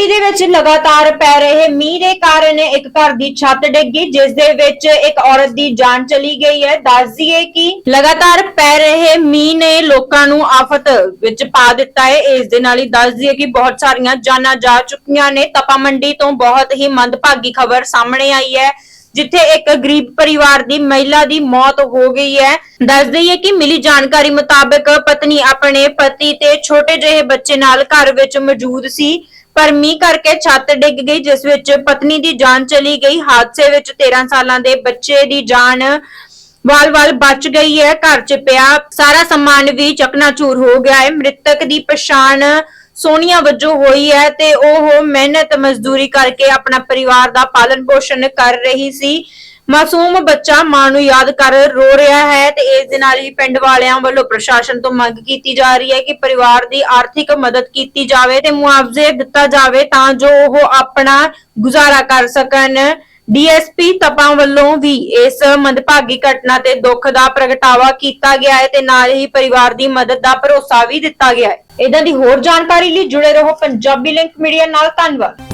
ਮੰਡੀ ਦੇ ਵਿੱਚ ਲਗਾਤਾਰ ਪੈ ਰਹੇ ਮੀਂਹ ਦੇ ਕਾਰਨ ਇੱਕ ਘਰ ਦੀ ਛੱਤ ਡਿੱਗੀ ਜਿਸ ਦੇ ਵਿੱਚ ਇੱਕ ਔਰਤ ਦੀ ਜਾਨ ਚਲੀ ਗਈ ਹੈ। ਦੱਸ ਦਈਏ ਕਿ ਲਗਾਤਾਰ ਪੈ ਰਹੇ ਮੀਂਹ ਨੇ ਲੋਕਾਂ ਨੂੰ ਆਫਤ ਵਿੱਚ ਪਾ ਦਿੱਤਾ ਹੈ। ਇਸ ਦੇ ਨਾਲ ਹੀ ਦੱਸ ਦਈਏ ਕਿ ਬਹੁਤ ਸਾਰੀਆਂ ਜਾਨਾਂ ਜਾ ਚੁੱਕੀਆਂ ਨੇ। ਤਪਾ ਮੰਡੀ ਤੋਂ ਬਹੁਤ ਹੀ ਮੰਦਭਾਗੀ ਖਬਰ ਸਾਹਮਣੇ ਆਈ ਹੈ, ਜਿੱਥੇ ਇੱਕ ਗਰੀਬ ਪਰਿਵਾਰ ਦੀ ਮਹਿਲਾ ਦੀ ਮੌਤ ਹੋ ਗਈ ਹੈ। ਦੱਸ ਦਈਏ ਕਿ ਮਿਲੀ ਜਾਣਕਾਰੀ ਮੁਤਾਬਕ ਪਤਨੀ ਆਪਣੇ ਪਤੀ ਤੇ ਛੋਟੇ ਜਿਹੇ ਬੱਚੇ ਨਾਲ ਘਰ ਵਿੱਚ ਮੌਜੂਦ ਸੀ। ਪਰ ਮੀਂਹ ਕਰਕੇ ਛੱਤ ਡਿੱਗ ਗਈ, ਜਿਸ ਵਿੱਚ ਪਤਨੀ ਦੀ ਜਾਨ ਚਲੀ ਗਈ। ਹਾਦਸੇ ਵਿੱਚ 13 ਸਾਲਾਂ ਦੇ ਬੱਚੇ ਦੀ ਜਾਨ ਵਾਲ-ਵਾਲ ਬਚ ਗਈ ਹੈ, ਘਰ 'ਚ ਪਿਆ। ਸਾਰਾ ਸਮਾਨ ਵੀ ਚਕਨਾਚੂਰ ਹੋ ਗਿਆ ਹੈ। ਮ੍ਰਿਤਕ ਦੀ ਪਛਾਣ ਸੋਨੀਆ ਵਜੋਂ ਹੋਈ ਹੈ ਤੇ ਉਹ ਮਿਹਨਤ ਮਜ਼ਦੂਰੀ ਕਰਕੇ ਆਪਣਾ ਪਰਿਵਾਰ ਦਾ ਪਾਲਣ ਪੋਸ਼ਣ ਕਰ ਰਹੀ ਸੀ। ਮਾਸੂਮ ਬੱਚਾ ਮਾਂ ਨੂੰ ਯਾਦ ਕਰ ਰੋ ਰਿਹਾ ਹੈ ਤੇ ਇਸ ਦੇ ਨਾਲ ਹੀ ਪਿੰਡ ਵਾਲਿਆਂ ਵੱਲੋਂ ਪ੍ਰਸ਼ਾਸਨ ਤੋਂ ਮੰਗ ਕੀਤੀ ਜਾ ਰਹੀ ਹੈ ਕਿ ਪਰਿਵਾਰ ਦੀ ਆਰਥਿਕ ਮਦਦ ਕੀਤੀ ਜਾਵੇ ਤੇ ਮੁਆਵਜ਼ੇ ਦਿੱਤਾ ਜਾਵੇ ਤਾਂ ਜੋ ਉਹ ਆਪਣਾ ਗੁਜ਼ਾਰਾ ਕਰ ਸਕਣ। ਡੀਐਸਪੀ ਤਪਾਂ ਵੱਲੋਂ ਵੀ ਇਸ ਮੰਦਭਾਗੀ ਘਟਨਾ ਤੇ ਦੁੱਖ ਦਾ ਪ੍ਰਗਟਾਵਾ ਕੀਤਾ ਗਿਆ ਹੈ ਤੇ ਨਾਲ ਹੀ ਪਰਿਵਾਰ ਦੀ ਮਦਦ ਦਾ ਭਰੋਸਾ ਵੀ ਦਿੱਤਾ ਗਿਆ ਹੈ। ਇਦਾਂ ਦੀ ਹੋਰ ਜਾਣਕਾਰੀ ਲਈ ਜੁੜੇ ਰਹੋ ਪੰਜਾਬੀ ਲਿੰਕ ਮੀਡੀਆ ਨਾਲ। ਧੰਨਵਾਦ।